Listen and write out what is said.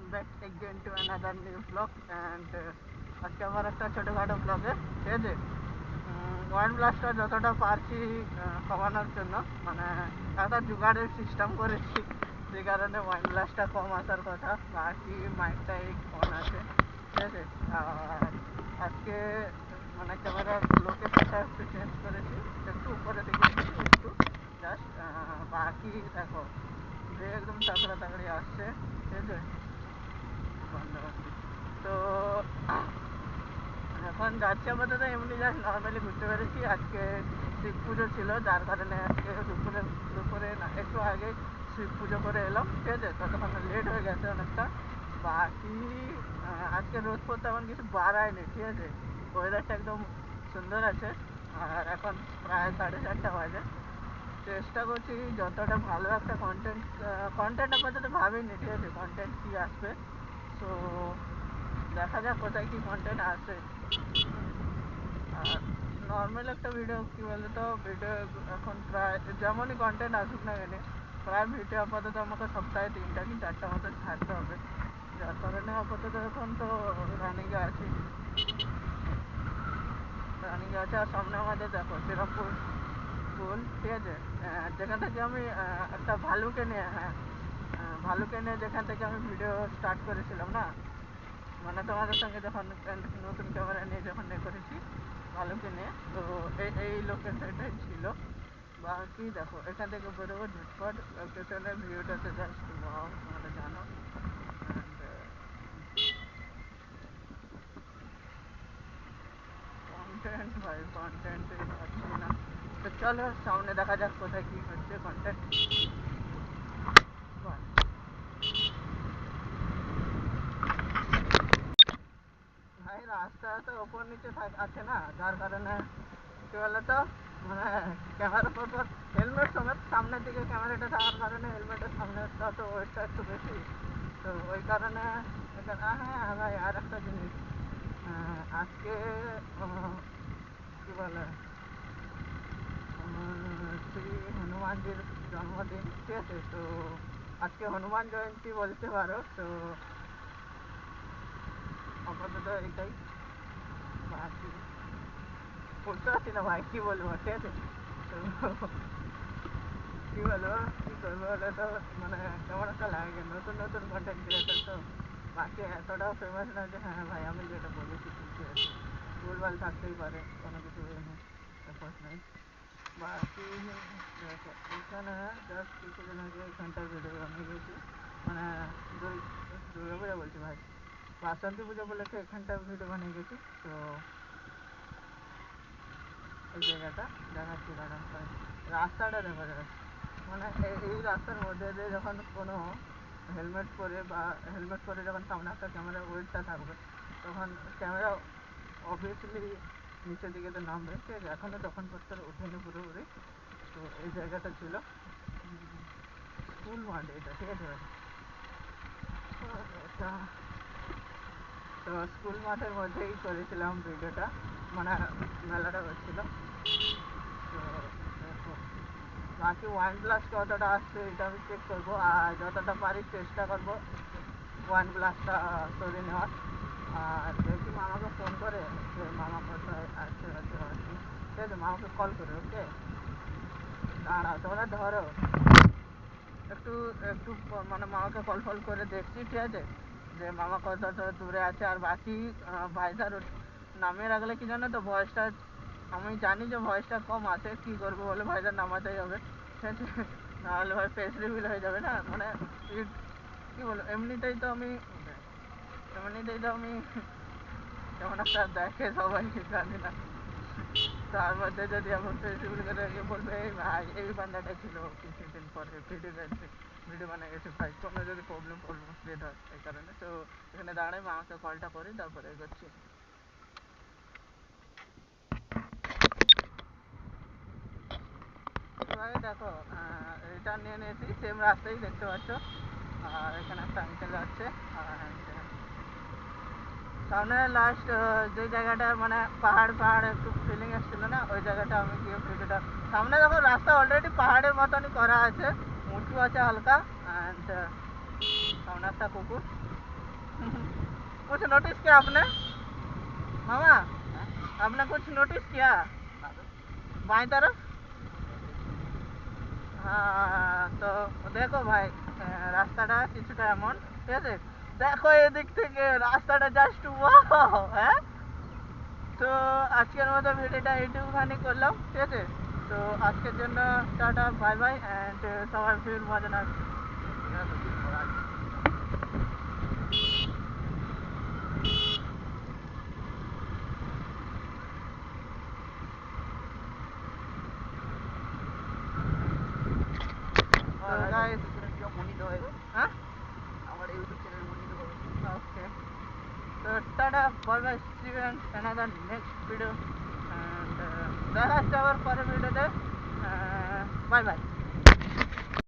Welcome back again to another new blog and আজকে আমার একটা ছোটোখাটো ব্লগে ঠিক আছে ওয়ান ব্লাস্টটা যতটা পারছি কমানোর জন্য মানে একটা জুগাড়ের সিস্টেম করেছি যে কারণে ওয়ান ব্লাস্টটা কম আসার কথা বাকি মাইকটাই অন আছে ঠিক আছে আর আজকে মানে ক্যামেরার লোকেশনটা একটু চেঞ্জ করেছি একটু উপরে দিকে একটু জাস্ট বাকি দেখো যে একদম তাড়াতাড়ি আসছে ঠিক আছে এখন যাচ্ছি আপাতত এমনি জাস্ট নর্মালি ঘুরতে পেরেছি আজকে শিব পুজো ছিল, যার কারণে আজকে দুপুরে দুপুরে একটু আগে শিব পুজো করে এলাম, ঠিক আছে? ততক্ষণ লেট হয়ে গেছে অনেকটা। বাকি আজকে রোদ পড়তে এমন কিছু বাড়ায়নি, ঠিক আছে? ওয়েদারটা একদম সুন্দর আছে, আর এখন প্রায় সাড়ে চারটা বাজে। চেষ্টা করছি যতটা ভালো একটা কন্টেন্ট কন্টেন্ট আপাতত ভাবিনি, ঠিক আছে? কন্টেন্ট কী আসবে? তো দেখা যাক কোথায় কী কন্টেন্ট আসে। আর নর্মাল একটা ভিডিও কী বলতো? ভিডিও এখন প্রায়, যেমনই কন্টেন্ট আসুক না কেন, প্রায় ভিডিও আপাতত আমাকে সপ্তাহে তিনটা কি চারটা মতো ছাড়তে হবে। যার কারণে আপাতত এখন তো রানিংয়ে আছি। রানিংয়ে আছে আর সামনে আমাদের দেখো, শ্রীরামপুর স্কুল ঠিক আছে? যেখান থেকে আমি একটা ভালুকে নিয়ে হ্যাঁ ভালুকে নিয়ে যেখান থেকে আমি ভিডিও স্টার্ট করেছিলাম না? মানে তোমাদের সঙ্গে যখন নতুন ক্যামেরা নিয়ে যখন এ করেছি, ভালুকে নিয়ে, তো এই এই লোকেশনটাই ছিল। বাকি দেখো, এখান থেকে বেরোবো ঝটপট লোকেশনের ভিউটাতে জাস্ট ওয়াও তোমরা জানো। কন্টেন্ট ভাই কন্টেন্ট পাচ্ছি না। তো চলো, সামনে দেখা যাক কোথায় কি হচ্ছে কন্টেন্ট ভাই রাস্তা তো ওপর নিচে আছে না, যার কারণে কি বলতো? মানে ক্যামেরা পর হেলমেট সমেত সামনের দিকে ক্যামেরাটা থাকার কারণে হেলমেটের সামনেটা তো ওয়েটটা একটু বেশি। তো ওই কারণে হ্যাঁ হ্যাঁ ভাই, আর একটা জিনিস আজকে কি বলে? শ্রী হনুমানজির জন্মদিন, ঠিক আছে? তো আজকে হনুমান জয়ন্তী বলতে পারো, তো আপাতত এটাই। বলতে পারছি না ভাই কি বলব ঠিক আছে কি বলব কি করব বলে তো মানে কেমন একটা লাগে নতুন নতুন কন্টেন্ট ক্রিয়েটার তো বাকি এতটাও ফেমাস না যে হ্যাঁ ভাই আমি যেটা বলেছি ঠিকই আছে ভুলভাল থাকতেই পারে কোনো কিছু এ নেই বাকি এখানে জাস্ট কিছুদিন আগে এখানটার ভিডিও বানিয়ে গেছি মানে দুর্গা পুজো বলছি ভাই বাসন্তী পুজো উপলক্ষে এখানটার ভিডিও বানিয়ে গেছি, তো এই জায়গাটা দেখাচ্ছি দাঁড়ান রাস্তাটা দেখো জাস্ট মানে এই- রাস্তার মধ্যে দিয়ে যখন কোনো হেলমেট পরে বা হেলমেট পরে যখন সামনে একটা ক্যামেরা ওয়েটটা থাকবে, তখন ক্যামেরা অবভিয়াসলি নিচের দিকে তো নামবে। ঠিক আছে এখনও তখন পত্র ওঠেনি পুরোপুরি, তো এই জায়গাটা ছিল। স্কুল মাঠ এটা, ঠিক আছে। তো স্কুল মাঠের মধ্যেই করেছিলাম ভিডিওটা মানে মেলাটা হচ্ছিল। তো বাকি ওয়ান প্লাস কতটা আসছে এটা আমি চেক করব, আর যতটা পারি চেষ্টা করব ওয়ান প্লাসটা সরিয়ে নেওয়ার। আর দেখি মামাকে ফোন করে, যে মামা কোথায় আসছে আসছে আছে। ঠিক আছে, মামাকে কল করে ওকে দাঁড়াও, তোমরা ধরো। একটু একটু মানে মামাকে কল ফল করে দেখছি, ঠিক আছে? যে মামা কতটা দূরে আছে আর বাকি ওঠ- নামিয়ে রাখলে কি জানো তো ভয়েসটা, আমি জানি যে ভয়েসটা কম আসে কি করব বলে ভাইজার নামাতেই হবে। ঠিক আছে? নাহলে ভাই ফেস রিভিল হয়ে যাবে না? মানে কী বলব, এমনিতেই তো আমি, এমনিতেই তো আমি যেমন একটা দেখে সবাই, জানি না। তার মধ্যে যদি এমন ফেসবুক করে বলবে, এই ভাই, এই বান্দাটা ছিল কিছুদিন পরে ভিডিও ভিডিও বানিয়ে গেছে ভাই কোনো যদি প্রবলেম প্রবলেম ক্রিয়েট হয় এই কারণে। তো এখানে দাঁড়াই মামাকে কলটা করি, তারপরে এগোচ্ছি। ভাই দেখো নিয়ে নিয়েছি সেম রাস্তাই দেখতে পাচ্ছ। আর এখানে একটা আঙ্কেল আছে সামনে লাস্ট যে জায়গাটা মানে পাহাড় পাহাড় একটু ফিলিং এসেছিল না, ওই জায়গাটা আমি গিয়ে ভিডিওটা সামনে দেখো রাস্তা অলরেডি পাহাড়ের মতনই করা আছে। উঁচু আছে হালকা অ্যান্ড সামনে একটা কুকুর कुछ नोटिस किया आपने मामा आपने कुछ नोटिस किया बाई तरफ হ্যাঁ তো দেখো ভাই আহ, রাস্তাটা কিছুটা এমন ঠিক আছে দেখো এদিক থেকে রাস্তাটা জাস্ট হ্যাঁ তো আজকের মতো ভিডিওটা এইটুকুখানি করলাম ঠিক আছে তো আজকের জন্য টাটা বাই বাই অ্যান্ড সবাই ফির মজা না তো guys, হ্যাঁ আমার ইউটিউব চ্যানেল মনিত হবে Okay. So tada, bye bye. See you in another next video. দেখা হচ্ছে আবার পরের ভিডিওতে বাই বাই